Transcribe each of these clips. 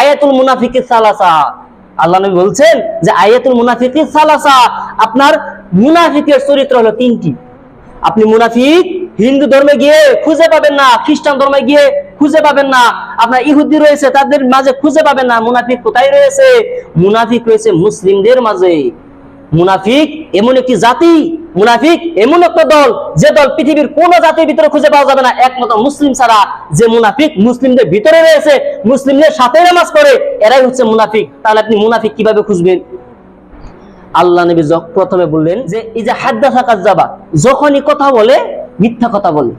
আয়াতুল মুনাফিকের সালাসা। আল্লাহ নবী বলছেন যে আয়াতুল মুনাফিকের সালাসা, আপনার মুনাফিকের চরিত্র হলো তিনটি। আপনি মুনাফিক, হিন্দু ধর্মে গিয়ে খুঁজে পাবেন না, খ্রিস্টান ধর্মে গিয়ে খুঁজে পাবেন না, আপনার ইহুদি রয়েছে, তাদের মাঝে খুঁজে পাবেন না, মুনাফিক কোথায় রয়েছে? মুনাফিক রয়েছে মুসলিমদের মাঝে। মুনাফিক এমন একটি জাতি মুনাফিক এমন একটা দল যে দল পৃথিবীর কোন জাতির ভিতরে খুঁজে পাওয়া যাবে না। একমাত্র মুসলিম ছাড়া যে মুনাফিক মুসলিমদের ভিতরে রয়েছে, মুসলিমদের সাথে নামাজ করে এরাই হচ্ছে মুনাফিক। তাহলে আপনি মুনাফিক কীভাবে খুঁজবেন? আল্লাহ নবী প্রথমে বললেন যে, এই যে হাদ্দা থাকার যাবা যখনই কথা বলে, মিথ্যা কথা বলে।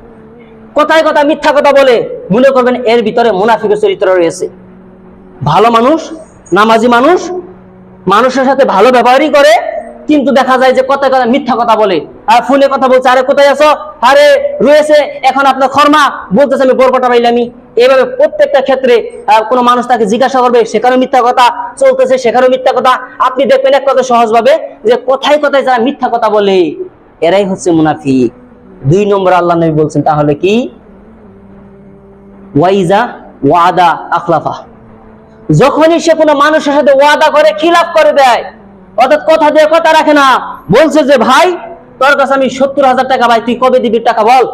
কথায় কথা মিথ্যা কথা বলে। মনে করবেন এর ভিতরে মুনাফিকের চরিত্র রয়েছে। ভালো মানুষ, নামাজি মানুষ, মানুষের সাথে ভালো ব্যবহারই করে কিন্তু দেখা যায় যে কথায় কথা মিথ্যা কথা বলে। আর ফোনে কথা বলছে, আরে কোথায় আছো? আরে রয়েছে, এখন আপনার খরমা। বলতেছে, আমি বরকটা পাইলামি এভাবে প্রত্যেকটা ক্ষেত্রে কোনো মানুষ তাকে জিজ্ঞাসা করবে, সেখানেও মিথ্যা কথা চলতেছে, সেখানেও মিথ্যা কথা? আপনি দেখবেন এক কথা সহজ ভাবে যে কোথায় কোথায় যারা মিথ্যা কথা বলে, এরাই হচ্ছে মুনাফিক। দুই নম্বর আল্লাহ নবী বলছেন, তাহলে কি? ওয়াইজা ওয়াদা আখলাফা। যখনই সে কোনো মানুষের সাথে ওয়াদা করে, খিলাফ করে দেয় অর্থাৎ কথা দিয়ে কথা রাখে না। বলছে যে, ভাই, তোর কাছে আমি সত্তর হাজার টাকা, ভাই, তুই কবে দিবি টাকা বল?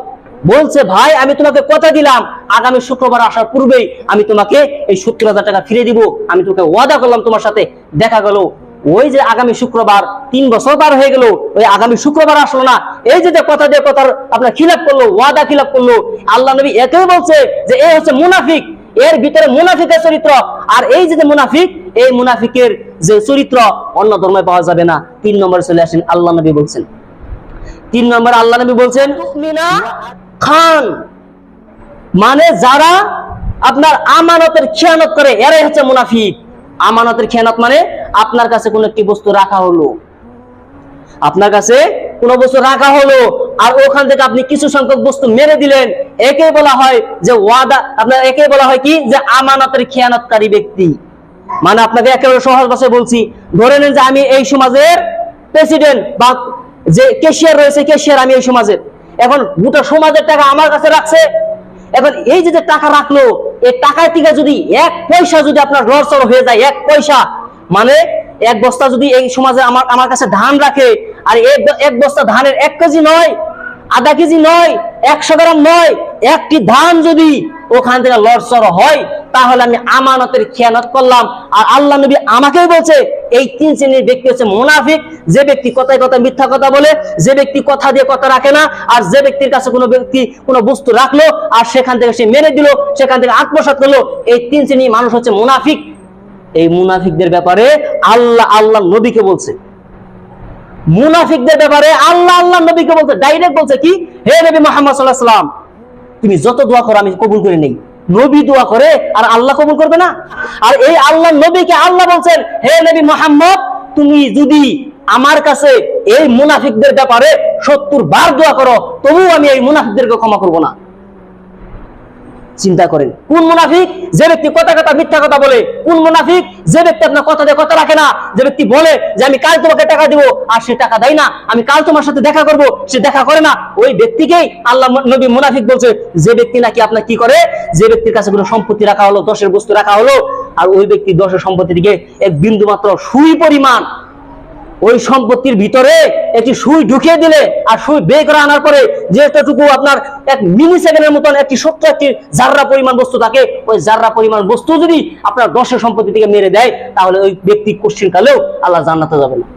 বলছে, ভাই, আমি তোমাকে কথা দিলাম। আগামী শুক্রবার আসার পূর্বেই আমি তোমাকে এই সত্তর হাজার টাকা ফিরে দিব। আমি তোকে ওয়াদা করলাম তোমার সাথে। দেখা গেল, ওই যে আগামী শুক্রবার তিন বছর পার হয়ে গেল, ওই আগামী শুক্রবার আসলো না। এই যে কথা দিয়ে কথার আপনার খিলাপ করল, ওয়াদা খিলাপ করল, আল্লাহ নবী একেই বলছে যে, এ হচ্ছে মুনাফিক। এর ভিতরে মুনাফিকের চরিত্র। আর এই যে মুনাফিক এই মুনাফিকের যে চরিত্র অন্য ধর্মে পাওয়া যাবে না। তিন নম্বরে চলে আসেন আল্লাহ নবী বলছেন। তিন নম্বরে আল্লাহ নবী বলছেন খান। মানে যারা আপনার আমানতের খেয়ানত করে এরাই হচ্ছে মুনাফিক। আমানতের খেয়ানত মানে আপনার কাছে কোন একটি বস্তু রাখা হলো। আপনার কাছে কোনো বস্তু রাখা হলো আর ওখান থেকে আপনি কিছু সংখ্যক বস্তু মেরে দিলেন। একে বলা হয় যে ওয়াদা আপনার একে বলা হয় কি? যে আমানতের খেয়ানতকারী ব্যক্তি। মানে আপনাকে একেবারে সহজ ভাষায় বলছি, ধরে নেন যে আমি এই সমাজের প্রেসিডেন্ট বা যে কেশিয়ার রয়েছে কেশিয়ার আমি এই সমাজের। এখন গোটা সমাজের টাকা আমার কাছে রাখছে। এখন এই যে টাকা রাখল, এই টাকায় থেকে যদি এক পয়সা যদি আপনার লড়চড় হয়ে যায়, এক পয়সা মানে এক বস্তা যদি এই সমাজে আমার আমার কাছে ধান রাখে, আর এক বস্তা ধানের এক কেজি নয়, আধা কেজি নয়, একশো গ্রাম নয়, একটি ধান যদি ওখান থেকে লড়চড় হয় তাহলে আমি আমানতের খেয়ানত করলাম। আর আল্লাহ নবী আমাকেই বলছে, এই তিন শ্রেণির ব্যক্তি হচ্ছে মুনাফিক। যে ব্যক্তি কথায় কথা মিথ্যা কথা বলে, যে ব্যক্তি কথা দিয়ে কথা রাখে না, আর যে ব্যক্তির কাছে কোনো ব্যক্তি কোনো বস্তু রাখল, আর সেখান থেকে সে মেরে দিল, সেখান থেকে আত্মসাৎ করল, এই তিন শ্রেণির মানুষ হচ্ছে মুনাফিক। এই মুনাফিকদের ব্যাপারে আল্লাহ আল্লাহ নবীকে বলছে। মুনাফিকদের ব্যাপারে আল্লাহ আল্লাহ নবীকে বলছে, ডাইরেক্ট বলছে কি, হে নবী মোহাম্মদ সাল্লাহ সাল্লাম তুমি যত দোয়া করো আমি কবুল করে নেই। নবী দোয়া করে আর আল্লাহ কবুল করবে না? আর এই আল্লাহ নবীকে আল্লাহ বলছেন, হে নবী মোহাম্মদ, তুমি যদি আমার কাছে এই মুনাফিকদের ব্যাপারে সত্তর বার দোয়া করো তবু আমি এই মুনাফিকদেরকে ক্ষমা করব না। চিন্তা করেন, কোন মুনাফিক? যে ব্যক্তি কথা কথা মিথ্যা কথা বলে, কোন মুনাফিক? যে ব্যক্তি আপনার কথা দিয়ে কথা রাখে না, যে ব্যক্তি বলে যে আমি কাল তোমাকে টাকা দিব, আর সে টাকা দেয় না, আমি কাল তোমার সাথে দেখা করব, সে দেখা করে না, ওই ব্যক্তিকেই আল্লাহ নবী মুনাফিক বলছে, যে ব্যক্তি নাকি আপনার কি করে? যে ব্যক্তির কাছে কোনো সম্পত্তি রাখা হলো, দশের বস্তু রাখা হলো, আর ওই ব্যক্তি দশের সম্পত্তি দিকে এক বিন্দু মাত্র সুই পরিমাণ ওই সম্পত্তির ভিতরে একটি সুই ঢুকিয়ে দিলে আর সুই বের করে আনার পরে যেটুকু আপনার এক মিনি সেকেন্ডের মতন একটি সত্য একটি জাররা পরিমাণ বস্তু থাকে, ওই জাররা পরিমাণ বস্তু যদি আপনার দশের সম্পত্তি থেকে মেরে দেয়, তাহলে ওই ব্যক্তি কোশ্চিন কালেও আল্লাহ জান্নাতে যাবে না।